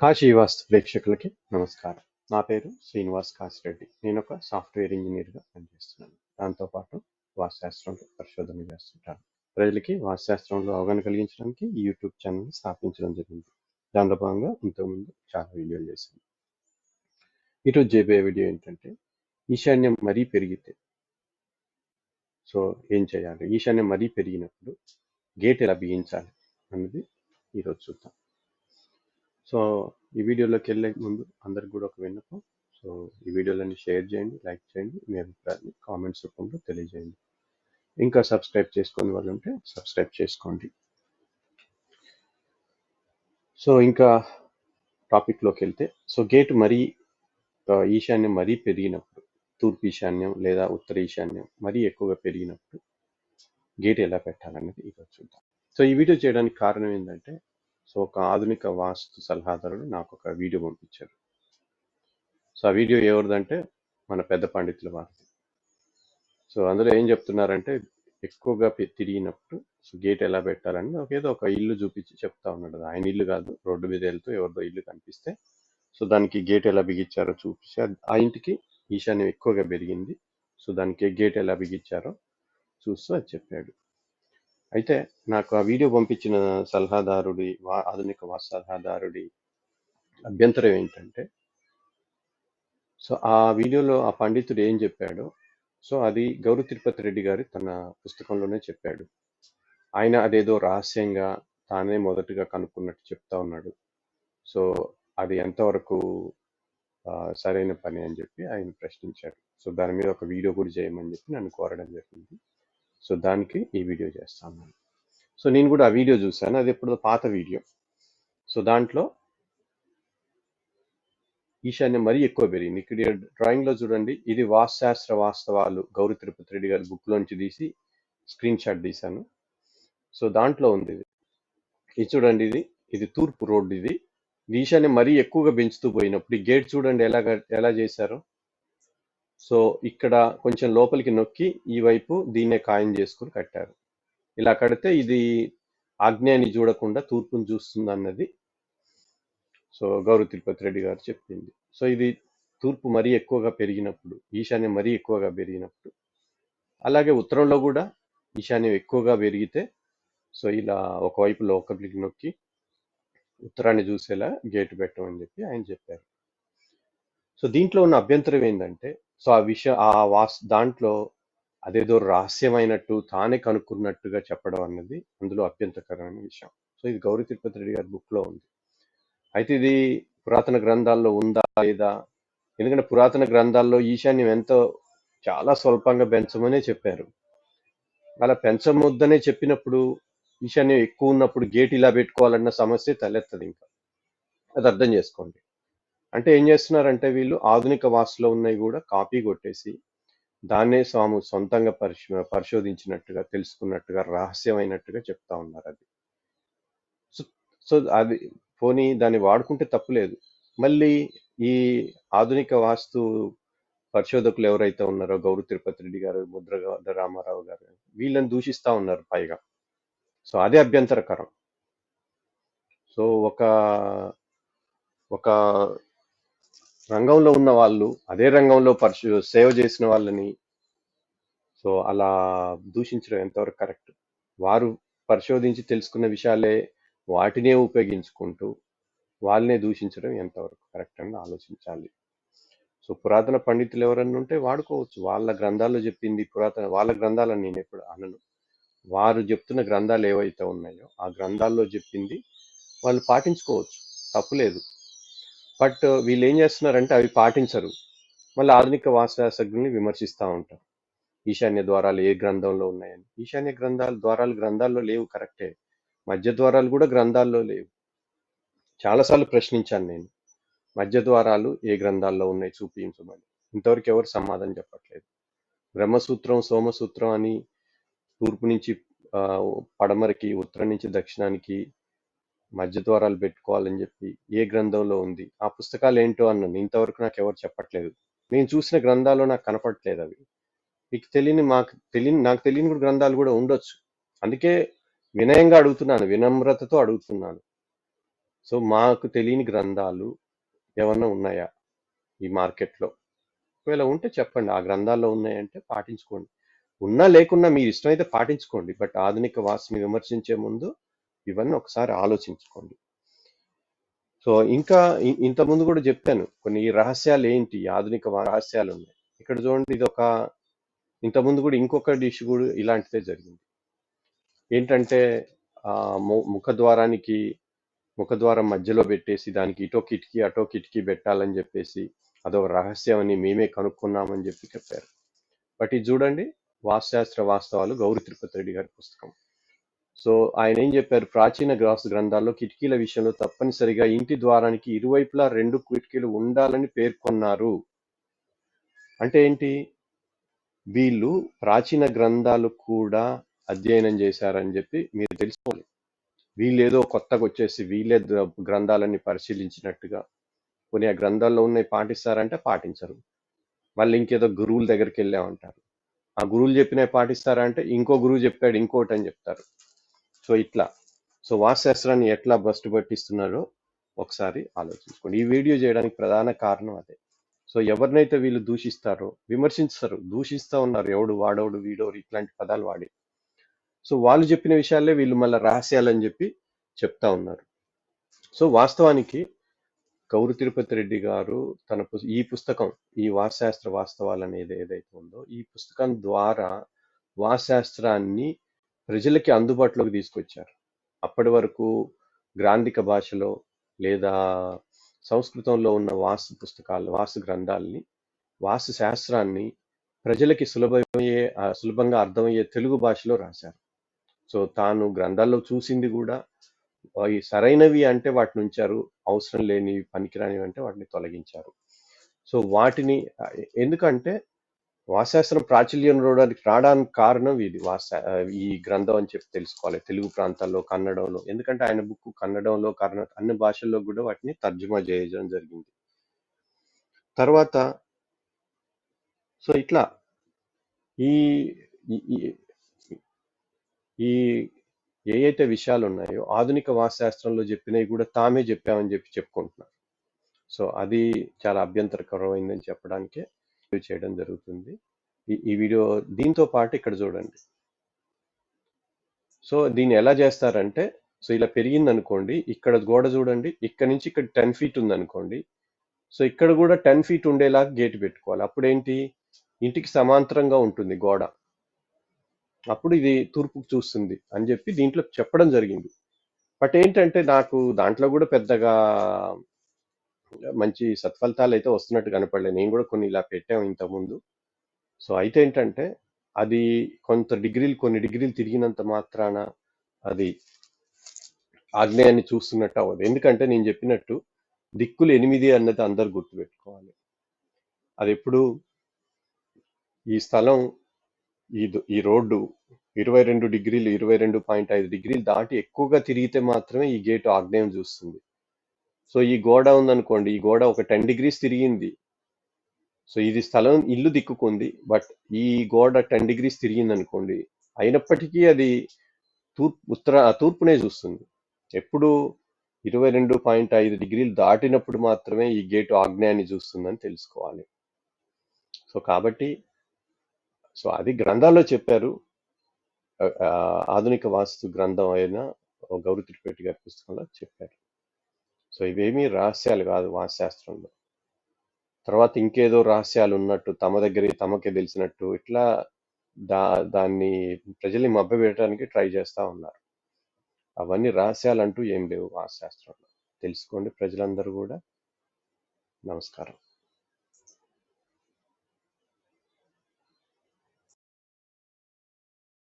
కాశీవాస్తు ప్రేక్షకులకి నమస్కారం. నా పేరు శ్రీనివాస్ కాశిరెడ్డి. నేను ఒక సాఫ్ట్వేర్ ఇంజనీర్గా పనిచేస్తున్నాను. దాంతోపాటు వాస్తుశాస్త్రంలో పరిశోధన చేస్తుంటాను. ప్రజలకి వాస్తుశాస్త్రంలో అవగాహన కలిగించడానికి ఈ యూట్యూబ్ ఛానల్ స్థాపించడం జరిగింది. దానిలో భాగంగా ఇంతకుముందు చాలా వీడియోలు చేశాను. ఈరోజు చేయబోయే వీడియో ఏంటంటే ఈశాన్యం మరీ పెరిగితే సో ఏం చేయాలి? ఈశాన్యం మరీ పెరిగినప్పుడు గేట్ ఎలా బిగించాలి? అన్నది ఈరోజు చూద్దాం. సో ఈ వీడియోలోకి వెళ్ళే ముందు అందరికి కూడా ఒక విన్నపం. సో ఈ వీడియోలని షేర్ చేయండి లైక్ చేయండి మీ అభిప్రాయాన్ని కామెంట్స్ రూపంలో తెలియజేయండి. ఇంకా సబ్స్క్రైబ్ చేసుకొని వాళ్ళు ఉంటే సబ్స్క్రైబ్ చేసుకోండి. సో ఇంకా టాపిక్లోకి వెళ్తే సో గేట్ మరీ ఈశాన్యం మరీ పెరిగినప్పుడు తూర్పు ఈశాన్యం లేదా ఉత్తర ఈశాన్యం మరీ ఎక్కువగా పెరిగినప్పుడు గేట్ ఎలా పెట్టాలనేది ఈరోజు చూద్దాం. సో ఈ వీడియో చేయడానికి కారణం ఏంటంటే సో ఒక ఆధునిక వాస్తు సలహాదారుడు నాకు ఒక వీడియో పంపించారు సో ఆ వీడియో ఎవరిదంటే మన పెద్ద పండితుల వారిది. సో అందులో ఏం చెప్తున్నారంటే ఎక్కువగా తిరిగినప్పుడు సో గేట్ ఎలా పెట్టాలని ఒక ఏదో ఒక ఇల్లు చూపించి చెప్తా ఉన్నాడు. ఆయన ఇల్లు కాదు రోడ్డు మీద వెళ్తూ ఎవరిదో ఇల్లు కనిపిస్తే. సో దానికి గేట్ ఎలా బిగించారో చూపించి ఆ ఇంటికి ఈశాన్యం ఎక్కువగా పెరిగింది. సో దానికి గేట్ ఎలా బిగించారో చూస్తూ అది చెప్పాడు. అయితే నాకు ఆ వీడియో పంపించిన సలహాదారుడి వా ఆధునిక వాస్తు సలహాదారుడి అభ్యంతరం ఏంటంటే సో ఆ వీడియోలో ఆ పండితుడు ఏం చెప్పాడో? సో అది గౌరవ తిరుపతి రెడ్డి గారి తన పుస్తకంలోనే చెప్పాడు. ఆయన అదేదో రహస్యంగా తానే మొదటగా కనుక్కున్నట్టు చెప్తా ఉన్నాడు. సో అది ఎంతవరకు సరైన పని అని చెప్పి ఆయన ప్రశ్నించాడు. సో దాని మీద ఒక వీడియో కూడా చేయమని చెప్పి నన్ను కోరడం జరిగింది. సో దానికి ఈ వీడియో చేస్తాను సో నేను కూడా ఆ వీడియో చూశాను. అది ఎప్పుడో పాత వీడియో. సో దాంట్లో ఈశాన్యం మరీ ఎక్కువ పెరిగింది. ఇక్కడ డ్రాయింగ్లో చూడండి ఇది వాస్శాస్త్ర వాస్తవాలు. గౌరీ తిరుపతి రెడ్డి గారి బుక్ లోంచి తీసి స్క్రీన్ షాట్ తీశాను. సో దాంట్లో ఉంది ఇది. ఇది చూడండి ఇది ఇది తూర్పు రోడ్డు ఇది. ఈశాన్యం మరీ ఎక్కువగా పెంచుతూ పోయినప్పుడు ఈ గేట్ చూడండి ఎలా ఎలా చేశారో. సో ఇక్కడ కొంచెం లోపలికి నొక్కి ఈ వైపు దీన్నే ఖాయం చేసుకుని కట్టారు. ఇలా కడితే ఇది ఆగ్నేయాన్ని చూడకుండా తూర్పును చూస్తుంది అన్నది సో గౌరవ తిరుపతి రెడ్డి గారు చెప్పింది. సో ఇది తూర్పు మరీ ఎక్కువగా పెరిగినప్పుడు ఈశాన్యం మరీ ఎక్కువగా పెరిగినప్పుడు అలాగే ఉత్తరంలో కూడా ఈశాన్యం ఎక్కువగా పెరిగితే సో ఇలా ఒకవైపు లోకలికి నొక్కి ఉత్తరాన్ని చూసేలా గేటు పెట్టమని చెప్పి ఆయన చెప్పారు. సో దీంట్లో ఉన్న అభ్యంతరం ఏంటంటే సో ఆ విషయం ఆ వాస్ దాంట్లో అదేదో రహస్యమైనట్టు తానే కనుక్కున్నట్టుగా చెప్పడం అన్నది అందులో అభ్యంతరకరమైన విషయం. సో ఇది గౌరీ తిరుపతి రెడ్డి గారి బుక్లో ఉంది. అయితే ఇది పురాతన గ్రంథాల్లో ఉందా లేదా? ఎందుకంటే పురాతన గ్రంథాల్లో ఈశాన్యం ఎంతో చాలా స్వల్పంగా పెంచమనే చెప్పారు. అలా పెంచమొద్దనే చెప్పినప్పుడు ఈశాన్యం ఎక్కువ ఉన్నప్పుడు గేట్ ఇలా పెట్టుకోవాలన్న సమస్య తలెత్తది ఇంకా. అది అర్థం చేసుకోండి. అంటే ఏం చేస్తున్నారంటే వీళ్ళు ఆధునిక వాస్తులో ఉన్నవి కూడా కాపీ కొట్టేసి దాన్నే స్వాము సొంతంగా పరిశ పరిశోధించినట్టుగా తెలుసుకున్నట్టుగా రహస్యమైనట్టుగా చెప్తా ఉన్నారు అది. సో సో అది పోనీ దాన్ని వాడుకుంటే తప్పులేదు మళ్ళీ ఈ ఆధునిక వాస్తు పరిశోధకులు ఎవరైతే ఉన్నారో గౌరు తిరుపతి రెడ్డి గారు ముద్ర రామారావు గారు వీళ్ళని దూషిస్తా ఉన్నారు పైగా. సో అదే అభ్యంతరకరం. సో ఒక ఒక రంగంలో ఉన్న వాళ్ళు అదే రంగంలో పరిశు సేవ చేసిన వాళ్ళని సో అలా దూషించడం ఎంతవరకు కరెక్ట్? వారు పరిశోధించి తెలుసుకున్న విషయాలే వాటినే ఉపయోగించుకుంటూ వాళ్ళనే దూషించడం ఎంతవరకు కరెక్ట్ అని ఆలోచించాలి. సో పురాతన పండితులు ఎవరన్నా ఉంటే వాడుకోవచ్చు. వాళ్ళ గ్రంథాల్లో చెప్పింది పురాతన వాళ్ళ గ్రంథాలను నేను ఎప్పుడు అనను. వారు చెప్తున్న గ్రంథాలు ఏవైతే ఉన్నాయో ఆ గ్రంథాల్లో చెప్పింది వాళ్ళు పాటించుకోవచ్చు. తప్పులేదు బట్ వీళ్ళు ఏం చేస్తున్నారంటే అవి పాటించరు. మళ్ళీ ఆధునిక వాస్తుశాస్త్రజ్ఞుల్ని విమర్శిస్తూ ఉంటారు. ఈశాన్య ద్వారాలు ఏ గ్రంథంలో ఉన్నాయని. ఈశాన్య గ్రంథాలు ద్వారాలు గ్రంథాల్లో లేవు కరెక్టే. మధ్య ద్వారాలు కూడా గ్రంథాల్లో లేవు. చాలాసార్లు ప్రశ్నించాను నేను. మధ్య ద్వారాలు ఏ గ్రంథాల్లో ఉన్నాయి చూపించమని. ఇంతవరకు ఎవరు సమాధానం చెప్పట్లేదు. బ్రహ్మసూత్రం సోమసూత్రం అని తూర్పు నుంచి పడమరకి ఉత్తరం నుంచి దక్షిణానికి మధ్య ద్వారాలు పెట్టుకోవాలని చెప్పి ఏ గ్రంథంలో ఉంది ఆ పుస్తకాలు ఏంటో అన్నాను ఇంతవరకు నాకు ఎవరు చెప్పట్లేదు. నేను చూసిన గ్రంథాల్లో నాకు కనపడట్లేదు అవి. మీకు తెలియని మాకు తెలియని నాకు తెలియని కూడా గ్రంథాలు కూడా ఉండొచ్చు. అందుకే వినయంగా అడుగుతున్నాను వినమ్రతతో అడుగుతున్నాను. సో మాకు తెలియని గ్రంథాలు ఏమన్నా ఉన్నాయా ఈ మార్కెట్లో? ఒకవేళ ఉంటే చెప్పండి ఆ గ్రంథాల్లో ఉన్నాయంటే పాటించుకోండి. ఉన్నా లేకున్నా మీరు ఇష్టమైతే పాటించుకోండి బట్ ఆధునిక వాసుని విమర్శించే ముందు ఇవన్నీ ఒకసారి ఆలోచించుకోండి. సో ఇంకా ఇంతకుముందు కూడా చెప్పాను కొన్ని రహస్యాలు ఏంటి? ఆధునిక రహస్యాలు ఉన్నాయి. ఇక్కడ చూడండి ఇది ఒక ఇంతకుముందు కూడా ఇంకొక డిష్ కూడా ఇలాంటిదే జరిగింది. ఏంటంటే ఆ ముఖద్వారానికి ముఖద్వారం మధ్యలో పెట్టేసి దానికి ఇటో కిటికీ అటో కిటికీ పెట్టాలని చెప్పేసి అదొక రహస్యం అని మేమే కనుక్కున్నామని చెప్పి చెప్పారు. బట్ ఇది చూడండి వాస్తుశాస్త్ర వాస్తవాలు గౌరి తిరుపతి రెడ్డి గారి పుస్తకం. సో ఆయన ఏం చెప్పారు? ప్రాచీన గ్రాస్ గ్రంథాల్లో కిటికీల విషయంలో తప్పనిసరిగా ఇంటి ద్వారానికి ఇరువైపులా రెండు కిటికీలు ఉండాలని పేర్కొన్నారు. అంటే ఏంటి? వీళ్ళు ప్రాచీన గ్రంథాలు కూడా అధ్యయనం చేశారని చెప్పి మీరు తెలుసుకోవాలి. వీళ్ళేదో కొత్తగా వచ్చేసి వీళ్ళే గ్రంథాలన్నీ పరిశీలించినట్టుగా కొన్ని ఆ గ్రంథాల్లో ఉన్నాయి పాటిస్తారంటే పాటించరు. మళ్ళీ ఇంకేదో గురువుల దగ్గరికి వెళ్ళామంటారు. ఆ గురువులు చెప్పినవి పాటిస్తారంటే ఇంకో గురువు చెప్పాడు ఇంకోటి అని చెప్తారు. సో ఇట్లా. సో వాస్తుశాస్త్రాన్ని ఎట్లా బస్ట్ పట్టిస్తున్నారో ఒకసారి ఆలోచించుకోండి. ఈ వీడియో చేయడానికి ప్రధాన కారణం అదే. సో ఎవరినైతే వీళ్ళు దూషిస్తారో విమర్శిస్తారు దూషిస్తూ ఉన్నారు ఎవడు వాడోడు వీడోడు ఇట్లాంటి పదాలు వాడి. సో వాళ్ళు చెప్పిన విషయాలే వీళ్ళు మళ్ళీ రహస్యాలని చెప్పి చెప్తా ఉన్నారు. సో వాస్తవానికి కౌరు తిరుపతి రెడ్డి గారు తన పు ఈ పుస్తకం ఈ వాస్తుశాస్త్ర వాస్తవాలు అనేది ఏదైతే ఉందో ఈ పుస్తకం ద్వారా వాస్తుశాస్త్రాన్ని ప్రజలకి అందుబాటులోకి తీసుకొచ్చారు. అప్పటి వరకు గ్రాంధిక భాషలో లేదా సంస్కృతంలో ఉన్న వాస్తు పుస్తకాలు వాస్తు గ్రంథాలని వాస్తు శాస్త్రాన్ని ప్రజలకి సులభమయ్యే సులభంగా అర్థమయ్యే తెలుగు భాషలో రాశారు. సో తాను గ్రంథాల్లో చూసింది కూడా అవి సరైనవి అంటే వాటిని ఉంచారు అవసరం లేనివి పనికిరానివి అంటే వాటిని తొలగించారు. సో వాటిని ఎందుకంటే వాశాస్త్రం ప్రాచుర్యం రావడానికి రావడానికి కారణం ఇది వాస ఈ గ్రంథం అని చెప్పి తెలుసుకోవాలి. తెలుగు ప్రాంతాల్లో కన్నడంలో. ఎందుకంటే ఆయన బుక్ కన్నడంలో కర్ణ అన్ని భాషల్లో కూడా వాటిని తర్జుమా చేయడం జరిగింది. తర్వాత సో ఇట్లా ఈ ఈ ఈ- విషయాలు ఉన్నాయో ఆధునిక వాస్తశాస్త్రంలో చెప్పినవి కూడా తామే చెప్పామని చెప్పి చెప్పుకుంటున్నారు. సో అది చాలా అభ్యంతరకరమైందని చెప్పడానికే చేయడం జరుగుతుంది. ఈ వీడియో దీంతో పాటు ఇక్కడ చూడండి. సో దీన్ని ఎలా చేస్తారంటే సో ఇలా పెరిగింది అనుకోండి ఇక్కడ గోడ చూడండి ఇక్కడ నుంచి ఇక్కడ టెన్ ఫీట్ ఉంది అనుకోండి సో ఇక్కడ కూడా టెన్ ఫీట్ ఉండేలాగా గేట్ పెట్టుకోవాలి. అప్పుడు ఏంటి ఇంటికి సమాంతరంగా ఉంటుంది గోడ. అప్పుడు ఇది తూర్పుకు చూస్తుంది అని చెప్పి దీంట్లో చెప్పడం జరిగింది. బట్ ఏంటంటే నాకు దాంట్లో కూడా పెద్దగా మంచి సత్ఫలితాలు అయితే వస్తున్నట్టు కనపడలేదు. నేను కూడా కొన్ని ఇలా పెట్టాము ఇంతకుముందు. సో అయితే ఏంటంటే అది కొంత డిగ్రీలు కొన్ని డిగ్రీలు తిరిగినంత మాత్రాన అది ఆగ్నేయాన్ని చూస్తున్నట్టు అవ్వదు. ఎందుకంటే నేను చెప్పినట్టు దిక్కులు ఎనిమిది అన్నది అందరు గుర్తుపెట్టుకోవాలి. అది ఎప్పుడు? ఈ స్థలం ఈ ఈ రోడ్డు ఇరవై రెండు డిగ్రీలు ఇరవై రెండు పాయింట్ ఐదు డిగ్రీలు దాటి ఎక్కువగా తిరిగితే మాత్రమే ఈ గేటు ఆగ్నేయం చూస్తుంది. సో ఈ గోడ ఉందనుకోండి ఈ గోడ ఒక టెన్ డిగ్రీస్ తిరిగింది. సో ఇది స్థలం ఇల్లు దిక్కుకుంది బట్ ఈ గోడ టెన్ డిగ్రీస్ తిరిగింది అనుకోండి అయినప్పటికీ అది తూర్పు ఉత్తర తూర్పునే చూస్తుంది. ఎప్పుడు ఇరవై రెండు పాయింట్ ఐదు డిగ్రీలు దాటినప్పుడు మాత్రమే ఈ గేటు ఆగ్నేయాన్ని చూస్తుందని తెలుసుకోవాలి. సో కాబట్టి సో అది గ్రంథాల్లో చెప్పారు. ఆధునిక వాస్తు గ్రంథం అయిన గౌరీ త్రిపేటి గారి పుస్తకంలో చెప్పారు. సో ఇవేమీ రహస్యాలు కాదు వాస్తుశాస్త్రంలో తర్వాత ఇంకేదో రహస్యాలు ఉన్నట్టు తమ దగ్గర తమకే తెలిసినట్టు ఇట్లా దా దాన్ని ప్రజల్ని మభ్యపెట్టడానికి ట్రై చేస్తా ఉన్నారు. అవన్నీ రహస్యాలు అంటూ ఏం లేవు వాస్తుశాస్త్రంలో తెలుసుకోండి ప్రజలందరూ కూడా. నమస్కారం.